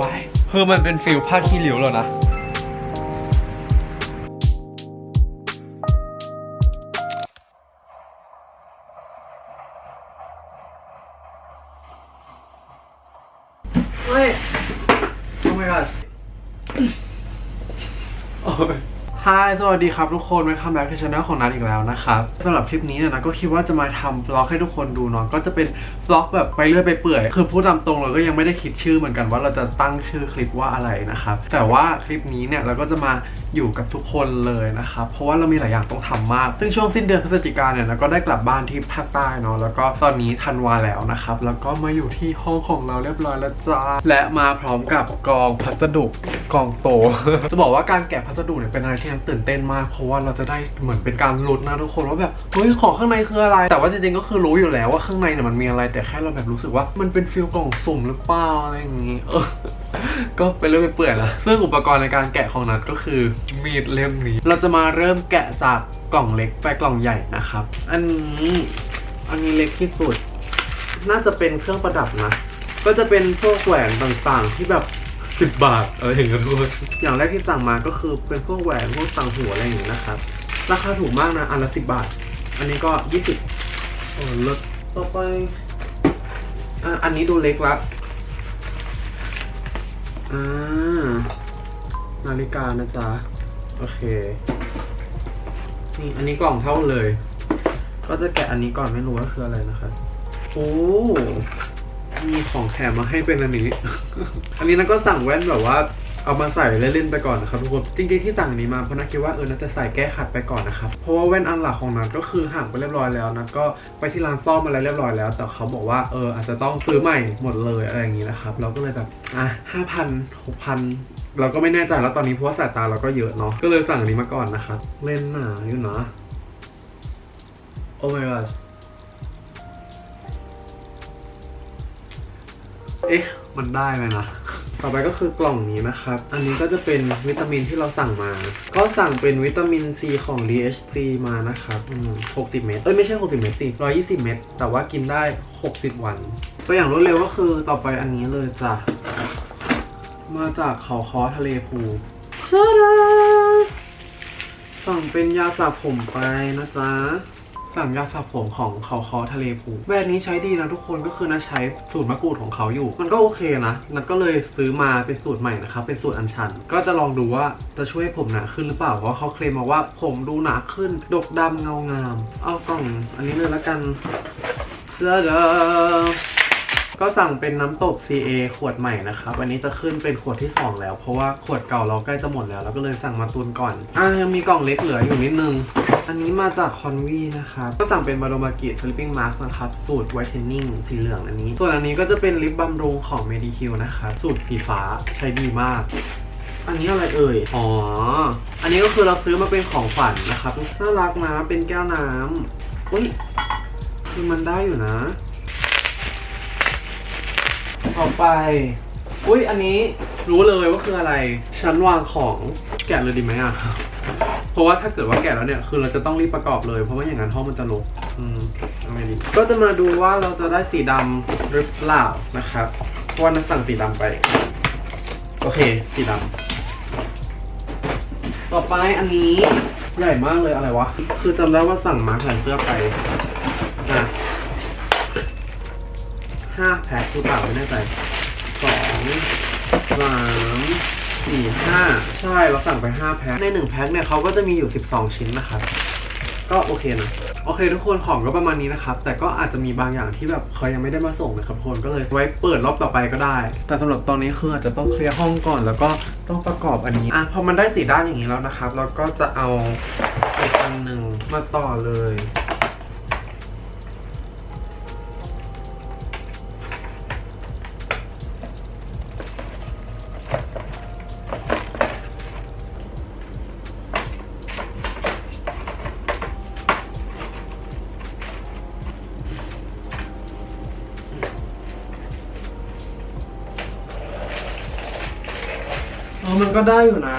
วายคือมันเป็นฟิลผ้าขี้ริ้วแล้วนะ Hi สวัสดีครับทุกคน Welcome back to channel ของนัทอีกแล้วนะครับสำหรับคลิปนี้เนี่ยนะก็คิดว่าจะมาทำบล็อกให้ทุกคนดูเนาะก็จะเป็นบล็อกแบบไปเรื่อยไปเปื่อย คือพูดตามตรงเราก็ยังไม่ได้คิดชื่อเหมือนกันว่าเราจะตั้งชื่อคลิปว่าอะไรนะครับแต่ว่าคลิปนี้เนี่ยเราก็จะมาอยู่กับทุกคนเลยนะครับเพราะว่าเรามีหลายอย่างต้องทำมาก ซึ่งช่วงสิ้นเดือนพฤศจิกาเนี่ยเราก็ได้กลับบ้านที่ภาคใต้เนาะแล้วก็ตอนนี้ธันวาแล้วนะครับแล้วก็มาอยู่ที่ห้องของเราเรียบร้อยแล้วจ้าและมาพร้อมกับกองพัสดุกองโตจะบอกว่าการแกะพัสดุเนี่ยเป็นอะไรที่นันตื่นเต้นมาก เพราะว่าเราจะได้เหมือนเป็นการลุ้นนะทุกคนว่าแบบเฮ้ยของข้างในคืออะไร แต่ว่าจริงๆก็คือรู้อยู่แล้วว่าข้างในเนี่ยมันมีอะไร แต่แค่เราแบบรู้สึกว่ามันเป็นฟิลกล่องสุ่มหรือเปล่าอะไรอย่างงี้เออก็ไปเรื่อยไปเปื่อยละซึ่งอุปกรณ์ในการแกะของนัดก็คือมีดเล่มนี้ เราจะมาเริ่มแกะจากกล่องเล็กไปกล่องใหญ่นะครับ อันนี้อันนี้เล็กที่สุด น่าจะเป็นเครื่องประดับนะ ก็จะเป็นพวกแหวนต่างๆ ที่แบบ 10บบาทอะไรอย่างเงี้ยทุกคนอย่างแรกที่สั่งมาก็คือเป็นพวกแหวนพวกต่างหัวอะไรอย่างเงี้ยนะครับ ราคาถูกมากนะ อันละ10บบาท อันนี้ก็20โอ้ลดต่อไปอันนี้ดูเล็กละอ่านาฬิกานะจ๊ะ โอเค นี่อันนี้กล่องเท่าเลย ก็จะแกะอันนี้ก่อนไม่รู้ว่าคืออะไรนะครับโอ้ มีของแถมมาให้เป็นอันนี้ อันนี้นะก็สั่งแว่นแบบว่าเอามาใส่เล่นๆไปก่อนนะครับทุกคน จริงๆที่สั่งนนี้มาเพราะนัทคิดว่าเออนัทจะใส่แก้ขัดไปก่อนนะครับ เพราะว่าแว่นอันหลักของนัทก็คือห่างไปเรียบร้อยแล้วนัทก็ไปที่ร้านซ่อมอะไรเรียบร้อยแล้ว แต่เขาบอกว่าเอออาจจะต้องซื้อใหม่หมดเลยอะไรอย่างนี้นะครับ เราก็เลยแบบอะห้าพันหกพันเราก็ไม่แน่ใจแล้วตอนนี้เพราะว่าสายตาเราก็เยอะเนาะ ก็เลยสั่งอันนี้มาก่อนนะครับ เล่นหนาอยู่นะ โอ้ my god เอ๊ะ มันได้ไหมนะ ต่อไปก็คือกล่องนี้นะครับ อันนี้ก็จะเป็นวิตามินที่เราสั่งมา ก็สั่งเป็นวิตามินซีของ DHC มานะครับอืม60 เม็ด เอ้ยไม่ใช่ 60 เม็ดสิ120 เม็ด แต่ว่ากินได้ 60 วัน ตัวอย่างรวดเร็วก็คือต่อไปอันนี้เลยจ้ะ มาจากเขาคอทะเลภูชาดาสั่งเป็นยาสระผมไปนะจ๊ะ สั่งยาสระผมของเขาคอทะเลภูแบรนด์นี้ใช้ดีนะทุกคนก็คือนะใช้สูตรมะกรูดของเขาอยู่ มันก็โอเคนะนัดก็เลยซื้อมาเป็นสูตรใหม่นะครับเป็นสูตรอัญชัน ก็จะลองดูว่าจะช่วยผมหนาขึ้นหรือเปล่าเพราะเขาเคลมมาว่าผมดูหนาขึ้นดกดำเงางามเอากล่องอันนี้เลยละกันเสื้อเดก็สั่งเป็นน้ำตบ CA ขวดใหม่นะครับ อันนี้จะขึ้นเป็นขวดที่ 2 แล้ว เพราะว่าขวดเก่าเราใกล้จะหมดแล้ว แล้วก็เลยสั่งมาตุนก่อน อะยังมีกล่องเล็กเหลืออยู่นิดนึง อันนี้มาจากคอนวีนะครับ ก็สั่งเป็นบาโ m มากิ Sleeping Mask นะครับ สูตร Whitening สีเหลืองอันนี้ ส่วนอันนี้ก็จะเป็นลิปบำรุงของ Mediheal นะครับ สูตรสีฟ้าใช้ดีมาก อันนี้อะไรเอ่ย อ๋อ อันนี้ก็คือเราซื้อมาเป็นของขวัญนะครับ น่ารักนะ เป็นแก้วน้ำอุ้ย คือมันได้อยู่นะ ต่อไป อุ้ยอันนี้รู้เลยว่าคืออะไรชั้นวางของแกะเลยดีไหมอะ เพราะว่าถ้าเกิดว่าแกะแล้วเนี่ยคือเราจะต้องรีบประกอบเลย เพราะว่าอย่างนั้นห้องมันจะรกอืมเอาไงดีก็จะมาดูว่าเราจะได้สีดำหรือเปล่านะครับเพราะว่านักสั่งสีดำไป โอเค สีดำต่อไปอันนี้ใหญ่มากเลยอะไรวะ คือจำได้ว่าสั่งมาแผ่นเสื้อไปอะห้าแพ็คหรือเปล่าไม่แน่ใจ สองสามสี่ห้าใช่เราสั่งไปห้าแพ็คในหนึ่งแพ็คเนี่ยเขาก็จะมีอยู่สิบสองชิ้นนะครับก็โอเคนะโอเคทุกคนของก็ประมาณนี้นะครับ แต่ก็อาจจะมีบางอย่างที่แบบเขายังไม่ได้มาส่งนะครับทุกคนก็เลยไว้เปิดรอบต่อไปก็ได้ แต่สำหรับตอนนี้คืออาจจะต้องเคลียร์ห้องก่อน แล้วก็ต้องประกอบอันนี้อะพอมันได้สีด้านอย่างนี้แล้วนะครับ เราก็จะเอาอีกอันหนึ่งมาต่อเลย ออมันก็ได้อยู่นะ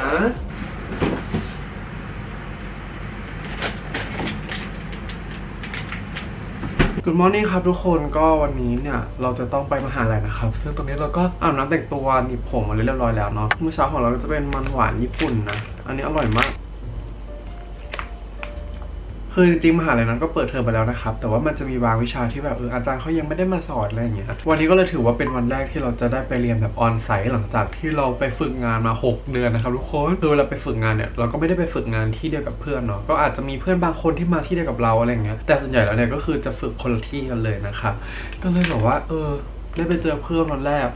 ก Good morning ครับทุกคนก็วันนี้เนี่ยเราจะต้องไปมหาลัยนะครับ ซึ่งตรงนี้เราก็อาบน้ำแต่งตัวหนีบผมมาเรียบร้อยแล้วเนาะเมื่อเช้าของเราก็จะเป็นมันหวานญี่ปุ่นนะ อันนี้อร่อยมาก คือจริงๆมหาลัยนั้นก็เปิดเทอมไปแล้วนะครับ แต่ว่ามันจะมีบางวิชาที่แบบเอออาจารย์เขายังไม่ได้มาสอนอะไรอย่างเงี้ย วันนี้ก็เลยถือว่าเป็นวันแรกที่เราจะได้ไปเรียนแบบออนไซต์หลังจากที่เราไปฝึกงานมา 6 เดือนนะครับทุกคนคือเวลาไปฝึกงานเนี่ยเราก็ไม่ได้ไปฝึกงานที่เดียวกับเพื่อนเนาะ ก็อาจจะมีเพื่อนบางคนที่มาที่เดียวกับเราอะไรอย่างเงี้ย แต่ส่วนใหญ่แล้วเนี่ยก็คือจะฝึกคนละที่กันเลยนะครับ ก็เลยแบบว่า เออ ได้ไปเจอเพื่อนวันแรก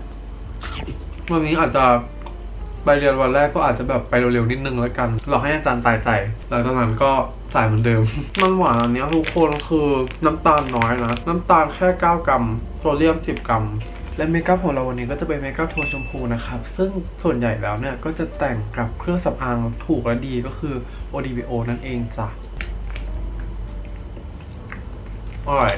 วันนี้อาจจะ ไปเรียนวันแรกก็อาจจะแบบไปเร็วๆนิดนึงแล้วกันรอให้อาจารย์ตายใจหลังจากนั้นก็สายเหมือนเดิม มันหวานอันนี้ทุกคนคือน้ำตาลน้อยนะ น้ำตาลแค่ 9 กรัมโซเดียม 10 กรัมและเมคอัพของเราวันนี้ก็จะเป็นเมคอัพโทนชมพูนะครับ ซึ่งส่วนใหญ่แล้วเนี่ย ก็จะแต่งกับเครื่องสำอางถูกและดีก็คือ ODBO นั่นเองจ้ะอร่อย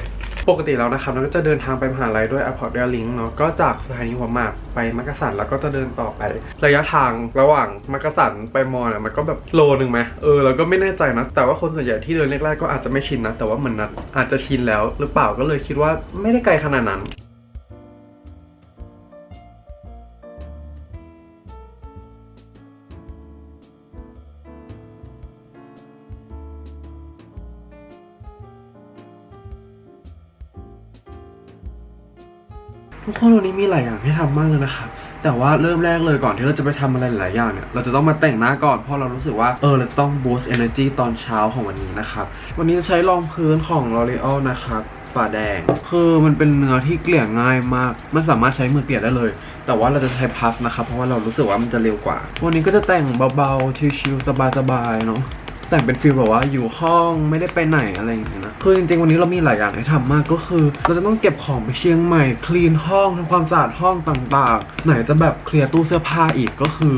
ปกติแล้วนะครับเราก็จะเดินทางไปมหาลัยด้วย Airport Rail Link เนาะก็จากสถานีหัวหมากไปมักกะสันแล้วก็จะเดินต่อไประยะทางระหว่างมักกะสันไปมอเนี่ยมันก็แบบโลนึงไหมเออเราก็ไม่แน่ใจนะ แต่ว่าคนส่วนใหญ่ที่เดินแรกๆก็อาจจะไม่ชินนะ แต่ว่าเหมือนนัดอาจจะชินแล้วหรือเปล่าก็เลยคิดว่าไม่ได้ไกลขนาดนั้น ทุกคนวันนี้มีหลายอย่างให้ทำมากเลยนะครับ แต่ว่าเริ่มแรกเลยก่อนที่เราจะไปทำอะไรหลายอย่างเนี่ย เราจะต้องมาแต่งหน้าก่อน เพราะเรารู้สึกว่า เออ เราจะต้อง boost energy ตอนเช้าของวันนี้นะครับ วันนี้จะใช้รองพื้นของ L'Oreal นะครับฝาแดง คือมันเป็นเนื้อที่เกลี่ยง่ายมาก มันสามารถใช้มือเกลี่ยได้เลย แต่ว่าเราจะใช้พัฟนะครับ เพราะว่าเรารู้สึกว่ามันจะเร็วกว่า วันนี้ก็จะแต่งเบาๆ ชิลๆ สบายๆ เนาะ แต่งเป็นฟีลแบบว่าอยู่ห้องไม่ได้ไปไหนอะไรอย่างเงี้ยนะคือจริงๆวันนี้เรามีหลายอย่างให้ทำมากก็คือ เราจะต้องเก็บของไปเชียงใหม่คลีนห้องทำความสะอาดห้องต่างๆ ไหนจะแบบเคลียร์ตู้เสื้อผ้าอีกก็คือ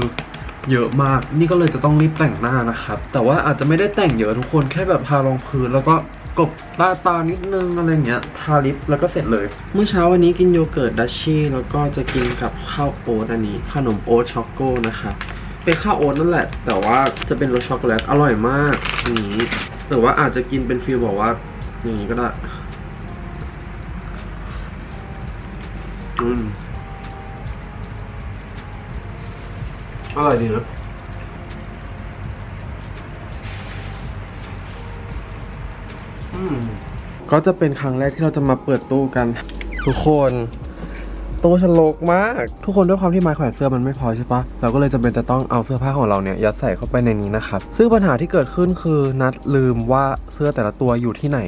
เยอะมาก นี่ก็เลยจะต้องรีบแต่งหน้านะครับ แต่ว่าอาจจะไม่ได้แต่งเยอะทุกคนแค่แบบทารองพื้นแล้วก็กบตาตานิดนึงอะไรเงี้ย ทาลิปแล้วก็เสร็จเลย เมื่อเช้าวันนี้กินโยเกิร์ตดัชชี่แล้วก็จะกินกับข้าวโอ๊ตอันนี้ ขนมโอ๊ตช็อกโกนะครับ เป็นข้าวโอ๊ตนั่นแหละ แต่ว่าจะเป็นรสช็อกโกแลตอร่อยมากอย่างนี้หรือว่าอาจจะกินเป็นฟีลบอกว่าอย่างนี้ก็ได้อืมอร่อยดีนะอืมก็จะเป็นครั้งแรกที่เราจะมาเปิดตู้กัน ทุกคน ตู้ฉันรกมาก ทุกคนด้วยความที่ไม้แขวนเสื้อมันไม่พอใช่ปะเราก็เลยจำเป็นจะต้องเอาเสื้อผ้าของเราเนี่ยยัดใส่เข้าไปในนี้นะครับซึ่งปัญหาที่เกิดขึ้นคือนัดลืมว่าเสื้อแต่ละตัวอยู่ที่ไหน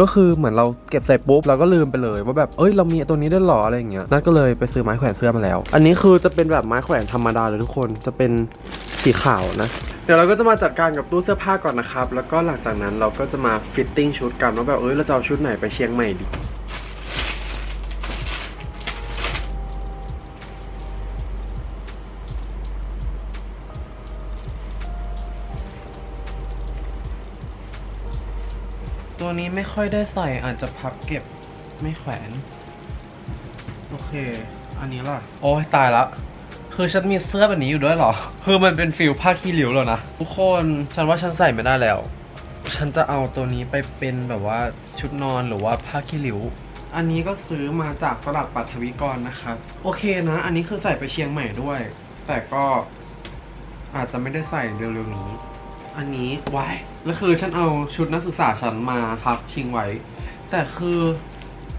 ก็คือเหมือนเราเก็บใส่ปุ๊บเราก็ลืมไปเลย ว่าแบบเอ้ยเรามีตัวนี้ด้วยหรออะไรอย่างเงี้ยนัดก็เลยไปซื้อไม้แขวนเสื้อมาแล้ว อันนี้คือจะเป็นแบบไม้แขวนธรรมดาเลยทุกคนจะเป็นสีขาวนะเดี๋ยวเราก็จะมาจัดการกับตู้เสื้อผ้าก่อนนะครับ แล้วก็หลังจากนั้นเราก็จะมาฟิตติ้งชุดกันว่าแบบเอ้ยเราจะเอาชุดไหนไปเชียงใหม่ดี ตัวนี้ไม่ค่อยได้ใส่อาจจะพับเก็บไม่แขวน โอเค อันนี้ล่ะ โอ้ยตายละ คือฉันมีเสื้อแบบนี้อยู่ด้วยเหรอ คือมันเป็นฟิลผ้าขี้ริ้วเลยนะ ทุกคนฉันว่าฉันใส่ไม่ได้แล้ว ฉันจะเอาตัวนี้ไปเป็นแบบว่าชุดนอนหรือว่าผ้าขี้ริ้วอันนี้ก็ซื้อมาจากตลาดปัทวิกรนะครับ โอเคนะ อันนี้คือใส่ไปเชียงใหม่ด้วย แต่ก็อาจจะไม่ได้ใส่เร็วๆนี้ อันนี้ไว้แล้วคือฉันเอาชุดนักศึกษาฉันมาพับชิงไว้ แต่คือ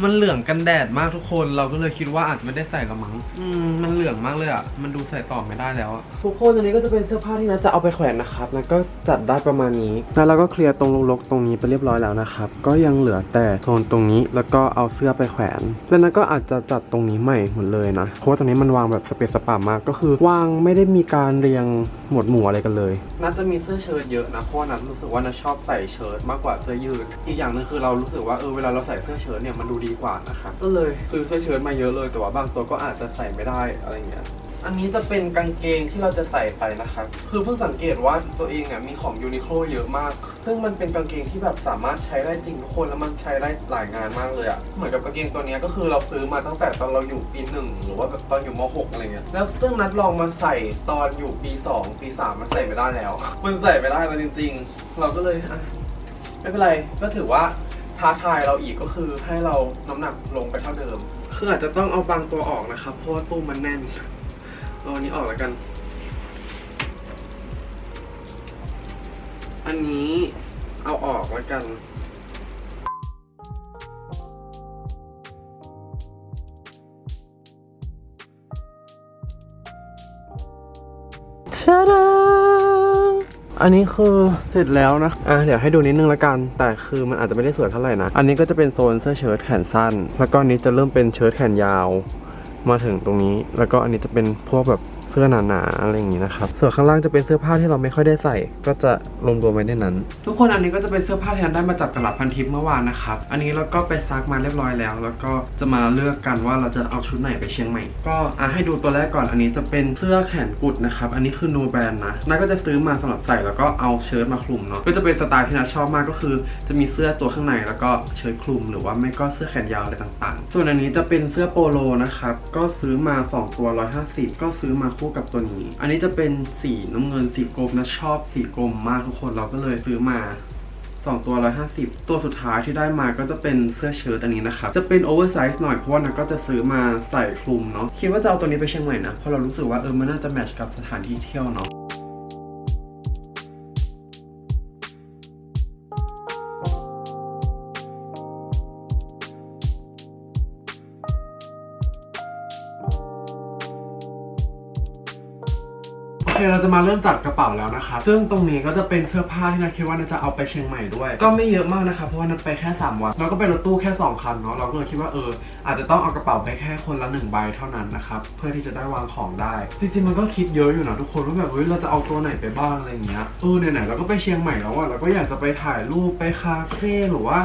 มันเหลืองกันแดดมากทุกคน เราก็เลยคิดว่าอาจจะไม่ได้ใส่ละมั้งอืมมันเหลืองมากเลยอะ มันดูใส่ต่อไม่ได้แล้วอะทุกคนอันนี้ก็จะเป็นเสื้อผ้าที่นะจะเอาไปแขวนนะครับแล้วก็จัดได้ประมาณนี้แล้วเราก็เคลียร์ตรงลกๆตรงนี้ไปเรียบร้อยแล้วนะครับ ก็ยังเหลือแต่โซนตรงนี้แล้วก็เอาเสื้อไปแขวน แล้วนั้นก็อาจจะจัดตรงนี้ใหม่หมดเลยนะ เพราะว่าตรงนี้มันวางแบบสเปซสปามาก ก็คือวางไม่ได้มีการเรียงหมวดหมู่อะไรกันเลย นัทจะมีเสื้อเชิ้ตเยอะนะ เพราะว่านัทรู้สึกว่านัทชอบใส่เชิ้ตมากกว่าเสื้อยืด อีกอย่างหนึงคือเรารู้สึกว่าเออเวลาเราใส่เสื้อเชิ้ตเนี่ยมันดูดีกว่านะครับก็เลยซื้อเสื้อเชิ้ตมาเยอะเลยแต่ว่าบางตัวก็อาจจะใส่ไม่ได้อะไรเงี้ยอันนี้จะเป็นกางเกงที่เราจะใส่ไปนะครับ คือเพิ่งสังเกตว่าตัวเองอะมีของยูนิโคลเยอะมาก ซึ่งมันเป็นกางเกงที่แบบสามารถใช้ได้จริงทุกคนแล้วมันใช้ได้หลายงานมากเลยอะเหมือนกับกางเกงตัวเนี้ยก็คือเราซื้อมาตั้งแต่ตอนเราอยู่ปีหนึ่งหรือว่าแบบตอนอยู่มหกอะไรเงี้ย แล้วซึ่งนัดลองมาใส่ตอนอยู่ปีสองปีสามมันใส่ไม่ได้แล้ว มันใส่ไม่ได้แล้วจริง ๆ เราก็เลยอะไม่เป็นไรก็ถือว่า ท้าทายเราอีกก็คือให้เราน้ำหนักลงไปเท่าเดิม คืออาจจะต้องเอาบางตัวออกนะครับ เพราะว่าตู้มันแน่นเอาอันนี้ออกแล้วกัน อันนี้เอาออกแล้วกันชาดา อันนี้คือเสร็จแล้วนะ อะเดี๋ยวให้ดูนิดนึงละกัน แต่คือมันอาจจะไม่ได้สวยเท่าไหร่นะ อันนี้ก็จะเป็นโซนเสื้อเชิ้ตแขนสั้น แล้วก็อันนี้จะเริ่มเป็นเชิ้ตแขนยาว มาถึงตรงนี้ แล้วก็อันนี้จะเป็นพวกแบบ เสื้อหนาๆอะไรอย่างนี้นะครับ ส่วนข้างล่างจะเป็นเสื้อผ้าที่เราไม่ค่อยได้ใส่ ก็จะรวมๆไว้ในนั้น ทุกคนอันนี้ก็จะเป็นเสื้อผ้าที่เราได้มาจากตลาดพันทิพย์เมื่อวานนะครับ อันนี้เราก็ไปซักมาเรียบร้อยแล้ว แล้วก็จะมาเลือกกันว่าเราจะเอาชุดไหนไปเชียงใหม่ ก็อะให้ดูตัวแรกก่อนอันนี้จะเป็นเสื้อแขนกุดนะครับ อันนี้คือ no brand นะนาก็จะซื้อมาสำหรับใส่แล้วก็เอาเชิ้ตมาคลุมเนาะ ก็จะเป็นสไตล์ที่นาชอบมากก็คือ จะมีเสื้อตัวข้างในแล้วก็เชิ้ตคลุม หรือว่าไม่ก็เสื้อแขนยาวอะไรต่าง ๆ ส่วนอันนี้จะเป็นเสื้อโปโลนะครับ ก็ซื้อมา 2 ตัว 150 ก็ซื้อมาคูกับตัวนี้ อันนี้จะเป็นสีน้ำเงินสีกรมนะชอบสีกรมมากทุกคนเราก็เลยซื้อมา2 ตัว 150 ตัวสุดท้ายที่ได้มาก็จะเป็นเสื้อเชิ้ตอันนี้นะครับ จะเป็นโอเวอร์ไซส์หน่อยเพราะว่านะก็จะซื้อมาใส่คลุมเนาะ คิดว่าจะเอาตัวนี้ไปเชียงใหม่นะ เพราะเรารู้สึกว่าเออมันน่าจะแมทช์กับสถานที่เที่ยวเนาะ จะมาเริ่มจัดกระเป๋าแล้วนะครับซึ่งตรงนี้ก็จะเป็นเสื้อผ้าที่นาคิดว่านาจะเอาไปเชียงใหม่ด้วย ก็ไม่เยอะมากนะครับเพราะว่านาไปแค่ 3 วัน แล้วก็ไปรถตู้แค่ 2 คันเนาะ เราก็เลยคิดว่าเออ อาจจะต้องเอากระเป๋าไปแค่คนละหนึ่งใบเท่านั้นนะครับ เพื่อที่จะได้วางของได้ จริงๆมันก็คิดเยอะอยู่นะทุกคนว่าแบบเฮ้ยเราจะเอาตัวไหนไปบ้างอะไรอย่างเงี้ย เออไหนๆเราก็ไปเชียงใหม่แล้วอะเราก็อยากจะไปถ่ายรูปไปคาเฟ่หรือว่า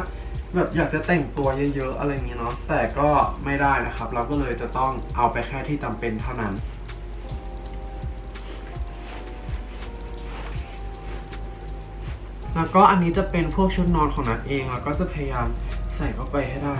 แบบอยากจะแต่งตัวเยอะๆอะไรอย่างเงี้ยเนาะแต่ก็ไม่ได้นะครับ เราก็เลยจะต้องเอาไปแค่ที่จำเป็นเท่านั้น แล้วก็อันนี้จะเป็นพวกชุดนอนของนัดเอง แล้วก็จะพยายามใส่เข้าไปให้ได้